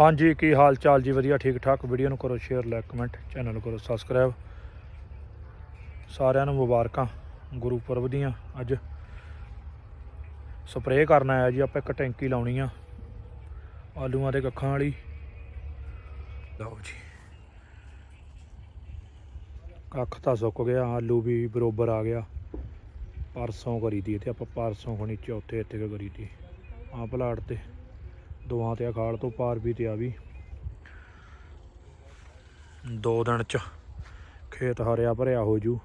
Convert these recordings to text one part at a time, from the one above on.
ਹਾਂਜੀ, ਕੀ ਹਾਲ ਚਾਲ ਜੀ? ਵਧੀਆ, ਠੀਕ ਠਾਕ। ਵੀਡੀਓ ਨੂੰ ਕਰੋ ਸ਼ੇਅਰ ਲਾਈਕ ਕਮੈਂਟ ਚੈਨਲ ਨੂੰ ਕਰੋ ਸਬਸਕ੍ਰਾਈਬ ਸਾਰਿਆਂ ਨੂੰ ਮੁਬਾਰਕਾਂ, ਗੁਰੂ ਪੁਰਬ ਦੀਆਂ। ਅੱਜ ਸਪਰੇਅ ਕਰਨ ਆਇਆ ਜੀ, ਆਪਾਂ ਇੱਕ ਟੈਂਕੀ ਲਾਉਣੀ ਆ, ਆਲੂਆਂ ਦੇ ਕੱਖਾਂ ਵਾਲੀ। ਲਓ ਜੀ। ਕੱਖ ਤਾਂ ਸੁੱਕ ਗਿਆ, ਆਲੂ ਵੀ ਬਰੋਬਰ ਆ ਗਿਆ। ਪਰਸੋਂ ਕਰੀ ਦੀ ਤੇ ਆਪਾਂ ਪਰਸੋਂ ਹੋਣੀ, ਚੌਥੇ ਇੱਥੇ ਕਰੀ ਦੀ। ਆ ਪਲਾਟ ਤੇ। ਦੋਹਾਂ ਤੇ ਅਖਾਲ ਤੋਂ ਪਾਰ ਵੀ ਤੇ ਆ ਵੀ। ਦੋ ਦਿਨ ਚ ਖੇਤ ਹਰਿਆ ਭਰਿਆ ਹੋ ਜੂ।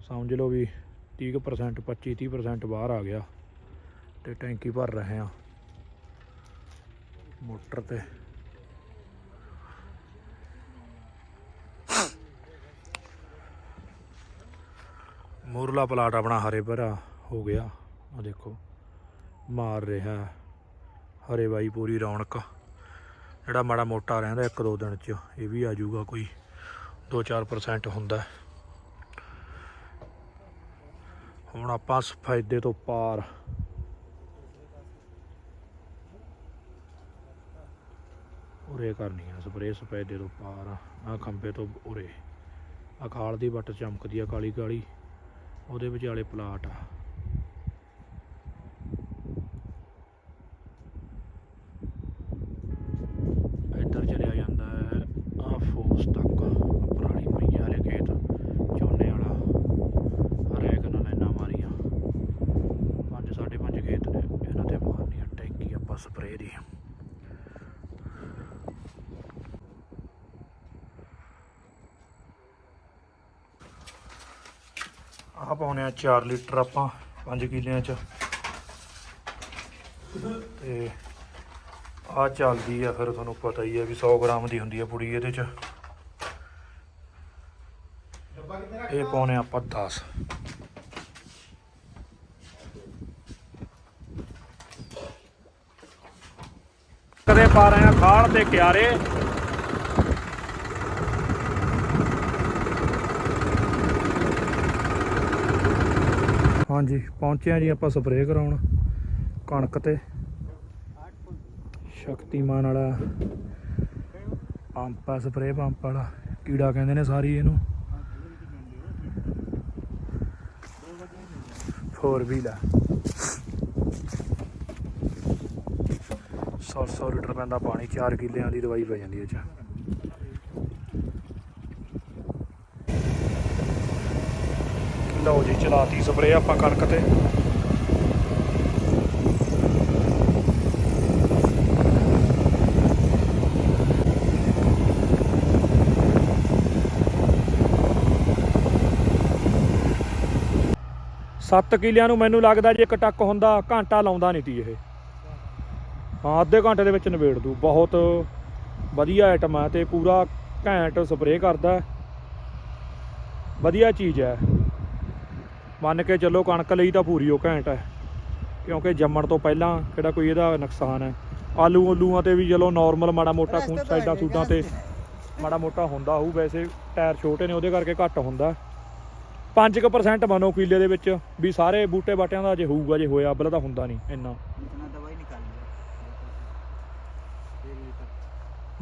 ਸਮਝ ਲਓ ਵੀ 30% 25 30% ਬਾਹਰ ਆ ਗਿਆ ਤੇ ਟੈਂਕੀ ਭਰ ਰਹੇ ਆ। ਮੋਟਰ ਤੇ। ਮੂਰਲਾ ਪਲਾਟ ਆਪਣਾ ਹਰੇ ਭਰਾ ਹੋ ਗਿਆ। ਆ ਦੇਖੋ, ਮਾਰ ਰਿਹਾ। ਹਰੇ ਬਾਈ ਪੂਰੀ ਰੌਣਕ। ਜਿਹੜਾ ਮਾੜਾ ਮੋਟਾ ਰਹਿੰਦਾ ਇੱਕ ਦੋ ਦਿਨ ਚ, ਇਹ ਵੀ ਆ ਜਾਊਗਾ ਕੋਈ 2-4% ਹੁੰਦਾ। ਹੁਣ ਆਪਾਂ ਸਫੈਦੇ ਤੋਂ ਪਾਰ। ਉਰੇ ਕਰਨੀ ਆ ਸਪਰੇਅ ਸਫੈਦੇ ਤੋਂ ਪਾਰ। ਆ ਖੰਬੇ ਤੋਂ ਉਰੇ। ਅਕਾਲ ਦੀ ਵੱਟ ਚਮਕਦੀ ਆ ਕਾਲੀ ਕਾਲੀ ਉਹਦੇ ਵਿਚਾਲੇ ਪਲਾਟ ਆ ਇੱਧਰ ਚਲਿਆ ਜਾਂਦਾ ਹੈ ਆ ਫੋਸ ਤੱਕ ਆਹ ਪੁਰਾਣੀ ਪਈਆਂ ਵਾਲੇ ਖੇਤ ਝੋਨੇ ਵਾਲਾ ਹਰੇਕ ਨਾਲ ਲੈਣਾ ਮਾਰੀਆਂ ਪੰਜ ਸਾਢੇ ਪੰਜ ਖੇਤ ਨੇ ਇਹਨਾਂ ਤੇ ਮਾਰਨੀ ਆ ਟੈਂਕੀ ਆਪਾਂ ਸਪਰੇਅ ਦੀ ਆਹ ਪਾਉਣੇ ਆ 4 ਲੀਟਰ ਆਪਾਂ 5 ਕਿਲਿਆਂ ਚ। ਤੇ ਆ ਚੱਲਦੀ ਆ, ਫਿਰ ਤੁਹਾਨੂੰ ਪਤਾ ਹੀ ਆ ਵੀ 100 ਗ੍ਰਾਮ ਦੀ ਹੁੰਦੀ ਆ ਪੁੜੀ ਇਹਦੇ ਚ। ਇਹ ਪਾਉਣੇ ਆਪਾਂ 10 ਕਦੇ ਪਾ ਰਹੇ ਆ ਖਾਲ ਤੇ ਕਿਆਰੇ। ਹਾਂਜੀ, ਪਹੁੰਚੇ ਆ ਜੀ ਆਪਾਂ ਸਪਰੇਅ ਕਰਾਉਣ, ਕਣਕ ਤੇ। ਸ਼ਕਤੀਮਾਨ ਵਾਲਾ ਪੰਪ ਆ ਸਪਰੇਅ ਪੰਪ ਵਾਲਾ। ਕੀੜਾ ਕਹਿੰਦੇ ਨੇ ਸਾਰੀ ਇਹਨੂੰ। ਫੋਰ ਵੀਲ ਆ। 100 ਲੀਟਰ ਪੈਂਦਾ ਪਾਣੀ 4 ਕਿੱਲਿਆਂ ਦੀ ਦਵਾਈ ਪੈ ਜਾਂਦੀ ਇਹ ਚ। ਲਓ ਜੀ, ਚਲਾਤੀ ਸਪਰੇਅ ਆਪਾਂ ਕਣਕ ਤੇ। ਸੱਤ ਕਿਲਿਆਂ ਨੂੰ ਮੈਨੂੰ ਲੱਗਦਾ ਜੇ ਇੱਕ ਟੱਕ ਹੁੰਦਾ, ਘੰਟਾ ਲਾਉਂਦਾ ਨਹੀਂ ਤੀ ਇਹ। ਹਾਂ, ਅੱਧੇ ਘੰਟੇ ਦੇ ਵਿੱਚ ਨਿਬੇੜ ਦੂ। ਬਹੁਤ ਵਧੀਆ ਆਈਟਮ ਹੈ ਤੇ ਪੂਰਾ ਘੈਂਟ ਸਪਰੇਅ ਕਰਦਾ। ਵਧੀਆ ਚੀਜ਼ ਹੈ ਮੰਨ ਕੇ ਚੱਲੋ ਕਣਕ ਲਈ ਤਾਂ ਪੂਰੀ ਉਹ ਘੈਂਟ ਹੈ। ਕਿਉਂਕਿ ਜੰਮਣ ਤੋਂ ਪਹਿਲਾਂ ਕਿਹੜਾ ਕੋਈ ਇਹਦਾ ਨੁਕਸਾਨ ਹੈ। ਆਲੂ ਉਲੂਆਂ ਤੇ ਵੀ ਚਲੋ ਨਾਰਮਲ ਮਾੜਾ ਮੋਟਾ ਖੂਨ ਸਾਈਡਾਂ ਸੂਡਾਂ ਤੇ ਮਾੜਾ ਮੋਟਾ ਹੁੰਦਾ ਹੋਊ ਵੈਸੇ ਟਾਇਰ ਛੋਟੇ ਨੇ ਉਹਦੇ ਕਰਕੇ ਘੱਟ ਹੁੰਦਾ। 5% ਮਨੋ ਕਿਲੇ ਦੇ ਵਿੱਚ ਵੀ ਸਾਰੇ ਬੂਟੇ ਬਾਟਿਆਂ ਦਾ ਜੇ ਹੋਊਗਾ ਜੇ ਹੋਇਆ ਬਲਾ ਤਾਂ ਹੁੰਦਾ ਨਹੀਂ ਇੰਨਾ।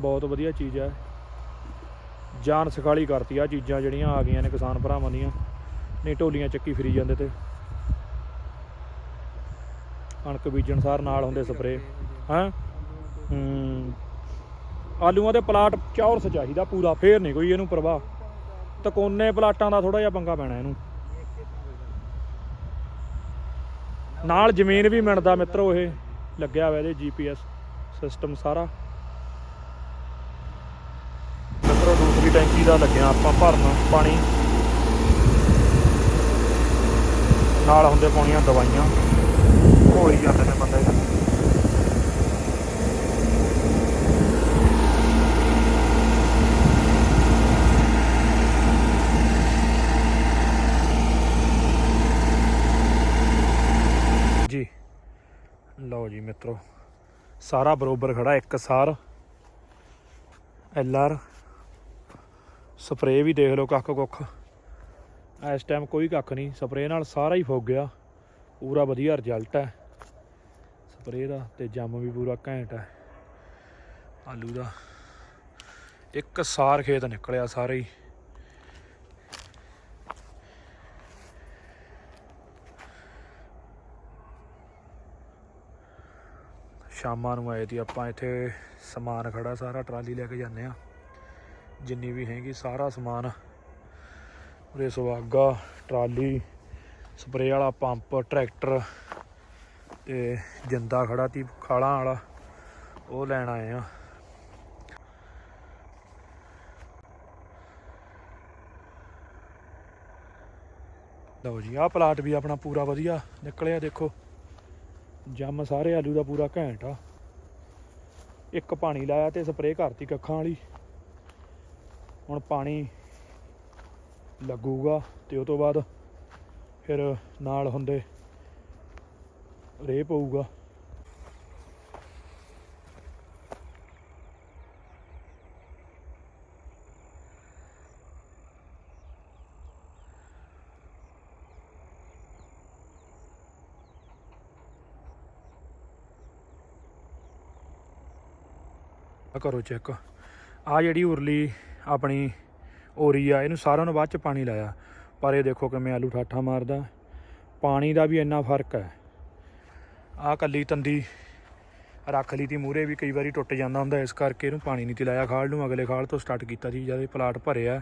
ਬਹੁਤ ਵਧੀਆ ਚੀਜ਼ ਹੈ। ਜਾਨ ਸਖਾਲੀ ਕਰਤੀ ਆ ਚੀਜ਼ਾਂ ਜਿਹੜੀਆਂ ਆ ਗਈਆਂ ਨੇ ਕਿਸਾਨ ਭਰਾਵਾਂ ਦੀਆਂ। ਨਹੀਂ ਢੋਲੀਆਂ ਚੱਕੀ ਫਿਰੀ ਜਾਂਦੇ ਤੇ। ਕਣਕ ਬੀਜਣ ਸਾਰ ਨਾਲ ਹੁੰਦੇ ਸਪਰੇ ਹਾਂ? ਹੂੰ। ਆਲੂਆਂ ਦੇ ਪਲਾਟ ਚੌਰਸ ਚਾਹੀਦਾ ਪੂਰਾ, ਫੇਰ ਨਹੀਂ ਕੋਈ ਇਹਨੂੰ ਪ੍ਰਵਾਹ। ਤਕੋਨੇ ਪਲਾਟਾਂ ਦਾ ਥੋੜਾ ਜਿਹਾ ਪੰਗਾ ਪੈਣਾ ਇਹਨੂੰ। ਨਾਲ ਜ਼ਮੀਨ ਵੀ ਮਿਣਦਾ ਮਿੱਤਰੋ ਇਹ। ਲੱਗਿਆ ਹੋਇਆ ਇਹਦੇ ਜੀਪੀਐਸ ਸਿਸਟਮ ਸਾਰਾ। ਮਿੱਤਰੋ ਦੂਸਰੀ ਟੈਂਕੀ ਦਾ ਲੱਗਿਆ ਆਪਾਂ ਭਰਨ ਪਾਣੀ। ਨਾਲ ਹੁੰਦੇ ਪਾਉਣੀਆਂ ਦਵਾਈਆਂ। ਘੋਲੀ ਜਾਂਦੇ ਨੇ ਬੰਦੇ। ਜੀ। ਲਓ ਜੀ ਮਿੱਤਰੋ, ਸਾਰਾ ਬਰੋਬਰ ਖੜਾ ਇੱਕ ਸਾਰ। L R. ਸਪਰੇਅ ਵੀ ਦੇਖ ਲਓ ਕੱਖ ਕੁੱਖ ਇਸ ਟਾਈਮ ਕੋਈ ਕੱਖ ਨਹੀਂ ਸਪਰੇਅ ਨਾਲ ਸਾਰਾ ਹੀ ਫੁੱਗ ਗਿਆ। ਪੂਰਾ ਵਧੀਆ ਰਿਜ਼ਲਟ ਹੈ। ਸਪਰੇਅ ਦਾ ਤੇ ਜੰਮ ਵੀ ਪੂਰਾ ਘੈਂਟ ਹੈ। ਆਲੂ ਦਾ ਇੱਕ ਸਾਰ ਖੇਤ ਨਿਕਲਿਆ ਸਾਰੇ ਹੀ। ਸ਼ਾਮਾਂ ਨੂੰ ਆਏ ਦੀ ਆਪਾਂ ਇੱਥੇ ਸਮਾਨ ਖੜਾ ਸਾਰਾ ਟਰਾਲੀ ਲੈ ਕੇ ਜਾਂਦੇ ਆ ਜਿੰਨੀ ਵੀ ਹੈਗੀ ਸਾਰਾ ਸਮਾਨ ਉਰੇ ਸੁਹਾਗਾ, ਟਰਾਲੀ, ਸਪਰੇਅ ਵਾਲਾ ਪੰਪ, ਟਰੈਕਟਰ ਤੇ ਜਿੰਦਾ ਖੜਾ ਤੀ, ਖਾਲਾਂ ਵਾਲਾ, ਉਹ ਲੈਣ ਆਏ ਆ। ਲਓ ਜੀ, ਆਹ ਪਲਾਟ ਵੀ ਆਪਣਾ ਪੂਰਾ ਵਧੀਆ ਨਿਕਲਿਆ, ਦੇਖੋ। ਜੰਮ ਸਾਰੇ ਆਲੂ ਦਾ ਪੂਰਾ ਘੈਂਟ ਆ। ਇੱਕ ਪਾਣੀ ਲਾਇਆ ਤੇ ਸਪਰੇਅ ਕਰਤੀ ਕੱਖਾਂ ਵਾਲੀ। ਹੁਣ ਪਾਣੀ ਲੱਗੂਗਾ ਤੇ ਉਹ ਤੋਂ ਬਾਅਦ ਫਿਰ ਨਾਲ ਹੁੰਦੇ ਰੇ ਪਊਗਾ। ਕਰੋ ਚੈੱਕ ਆ ਜਿਹੜੀ ਉਰਲੀ ਆਪਣੀ ਓਰੀ ਆ, ਇਹਨੂੰ ਸਾਰਿਆਂ ਨੂੰ ਬਾਅਦ ਚ ਪਾਣੀ ਲਾਇਆ। ਪਰ ਇਹ ਦੇਖੋ ਕਿਵੇਂ ਆਲੂ ਠਾਠਾ ਮਾਰਦਾ। ਪਾਣੀ ਦਾ ਵੀ ਇੰਨਾ ਫ਼ਰਕ ਹੈ। ਆ ਕੱਲੀ ਤੰਦੀ ਰੱਖ ਲਈ ਤੀ ਮੂਰੇ ਵੀ ਕਈ ਵਾਰੀ ਟੁੱਟ ਜਾਂਦਾ ਹੁੰਦਾ, ਇਸ ਕਰਕੇ ਇਹਨੂੰ ਪਾਣੀ ਨਹੀਂ ਤੀ ਲਾਇਆ। ਖਾਲ ਨੂੰ ਅਗਲੇ ਖਾਲ ਤੋਂ ਸਟਾਰਟ ਕੀਤਾ ਸੀ, ਜਦ ਇਹ ਪਲਾਟ ਭਰਿਆ,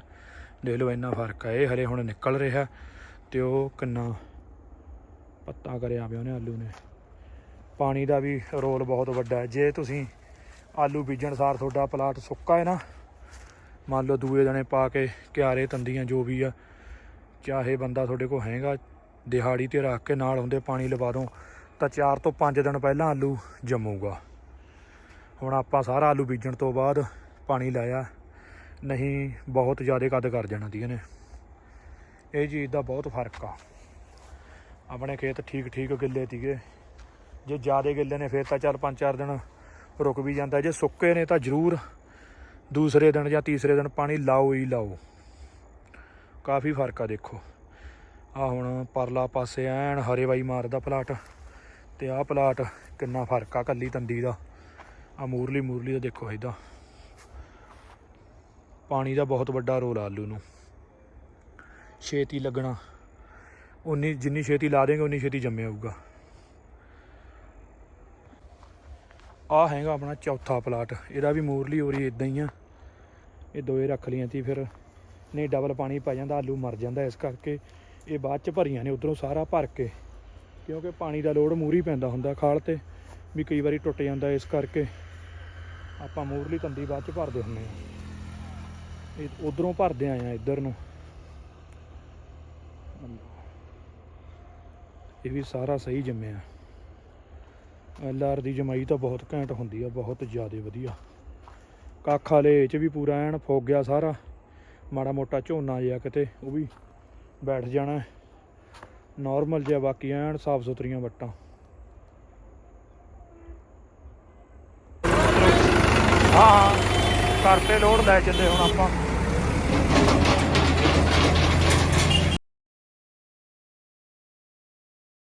ਦੇਖ ਲਓ ਇੰਨਾ ਫ਼ਰਕ ਹੈ। ਇਹ ਹਲੇ ਹੁਣ ਨਿਕਲ ਰਿਹਾ ਤੇ ਉਹ ਕਿੰਨਾ ਪੱਤਾ ਕਰਿਆ ਪਿਆ ਉਹਨੇ ਆਲੂ ਨੇ। ਪਾਣੀ ਦਾ ਵੀ ਰੋਲ ਬਹੁਤ ਵੱਡਾ ਹੈ। ਜੇ ਤੁਸੀਂ ਆਲੂ ਬੀਜਣ ਸਾਰ ਤੁਹਾਡਾ ਪਲਾਟ ਸੁੱਕਾ ਹੈ ਨਾ ਮੰਨ ਲਓ ਦੂਏ ਜਣੇ ਪਾ ਕੇ ਕਿਆਰੇ, ਤੰਦੀਆਂ ਜੋ ਵੀ ਆ, ਚਾਹੇ ਬੰਦਾ ਤੁਹਾਡੇ ਕੋਲ ਹੈਗਾ, ਦਿਹਾੜੀ ਤੇ ਰੱਖ ਕੇ ਨਾਲ ਹੁੰਦੇ ਪਾਣੀ ਲਵਾ ਦੋ, ਤਾਂ 4 ਤੋਂ 5 ਦਿਨ ਪਹਿਲਾਂ ਆਲੂ ਜੰਮੂਗਾ। ਹੁਣ ਆਪਾਂ ਸਾਰਾ ਆਲੂ ਬੀਜਣ ਤੋਂ ਬਾਅਦ ਪਾਣੀ ਲਾਇਆ, ਨਹੀਂ ਬਹੁਤ ਜ਼ਿਆਦਾ ਕੱਦ ਕਰ ਜਾਣਾ ਦੀ ਇਹਨੇ ਇਹ ਚੀਜ਼ ਦਾ ਬਹੁਤ ਫ਼ਰਕ ਆ। ਆਪਣੇ ਖੇਤ ਠੀਕ ਠੀਕ ਗਿੱਲੇ ਤੀਗੇ, ਜੇ ਜ਼ਿਆਦਾ ਗਿੱਲੇ ਨੇ ਫੇਰ ਤਾਂ ਚੱਲ 5-4 ਦਿਨ ਰੁਕ ਵੀ ਜਾਂਦਾ, ਜੇ ਸੁੱਕੇ ਨੇ ਤਾਂ ਜ਼ਰੂਰ ਦੂਸਰੇ ਦਿਨ ਜਾਂ ਤੀਸਰੇ ਦਿਨ ਪਾਣੀ ਲਾਓ ਹੀ ਲਾਓ। ਕਾਫੀ ਫ਼ਰਕ ਆ ਦੇਖੋ। ਆ ਹੁਣ ਪਰਲਾ ਪਾਸੇ ਐਨ ਹਰੇ ਵਾਈ ਮਾਰਦਾ ਪਲਾਟ ਤੇ ਆਹ ਪਲਾਟ ਕਿੰਨਾ ਫ਼ਰਕ ਆ ਕੱਲੀ ਤੰਦੀ ਦਾ। ਆ ਮੂਰਲੀ ਮੂਰਲੀ ਦਾ ਦੇਖੋ ਇਹਦਾ। ਪਾਣੀ ਦਾ ਬਹੁਤ ਵੱਡਾ ਰੋਲ ਆਲੂ ਨੂੰ। ਛੇਤੀ ਲੱਗਣਾ। ਉਨੀ ਜਿੰਨੀ ਛੇਤੀ ਲਾ ਦੇਂਗੇ, ਉਨੀ ਛੇਤੀ ਜੰਮੇ ਆਊਗਾ ਆ ਹੈਗਾ ਆਪਣਾ ਚੌਥਾ ਪਲਾਟ। ਇਹਦਾ ਵੀ ਮੂਰਲੀ ਹੋਰੀ ਇਦਾਂ ਹੀ ਆ। ਇਹ ਦੋਏ ਰੱਖ ਲਈਆਂ ਸੀ ਫਿਰ। ਨਹੀਂ ਡਬਲ ਪਾਣੀ ਪੈ ਜਾਂਦਾ, ਆਲੂ ਮਰ ਜਾਂਦਾ ਇਸ ਕਰਕੇ। ਇਹ ਬਾਅਦ ਚ ਭਰੀਆਂ ਨੇ, ਉਧਰੋਂ ਸਾਰਾ ਭਰ ਕੇ। ਕਿਉਂਕਿ ਪਾਣੀ ਦਾ ਲੋਡ ਮੂਰੀ ਪੈਂਦਾ ਹੁੰਦਾ ਖਾਲ ਤੇ, ਵੀ ਕਈ ਵਾਰੀ ਟੁੱਟ ਜਾਂਦਾ ਇਸ ਕਰਕੇ। ਆਪਾਂ ਮੂਰਲੀ ਤੰਦੀ ਬਾਅਦ ਚ ਭਰਦੇ ਹੁੰਦੇ ਆ। ਇਹ ਉਧਰੋਂ ਭਰਦੇ ਆਏ ਆ, ਇੱਧਰ ਨੂੰ। ਇਹ ਵੀ ਸਾਰਾ ਸਹੀ ਜੰਮਿਆ। ਐਲ ਆਰ ਦੀ ਜਮਾਈ ਤਾਂ ਬਹੁਤ ਘੈਂਟ ਹੁੰਦੀ ਆ, ਬਹੁਤ ਜ਼ਿਆਦਾ ਵਧੀਆ। ਕੱਖ ਵਾਲੇ ਚ ਵੀ ਪੂਰਾ ਐਨ ਫੋਗ ਗਿਆ ਸਾਰਾ। ਮਾੜਾ ਮੋਟਾ ਝੋਨਾ ਜਿਹਾ ਕਿਤੇ, ਉਹ ਵੀ ਬੈਠ ਜਾਣਾ। ਨਾਰਮਲ ਜਿਹਾ ਬਾਕੀ ਐਨ ਸਾਫ਼ ਸੁਥਰੀਆਂ ਵੱਟਾਂ। ਹਾਂ ਹਾਂ ਕਰਤੇ ਲੋਡ ਲੈ ਚੱਲੇ ਹੁਣ ਆਪਾਂ।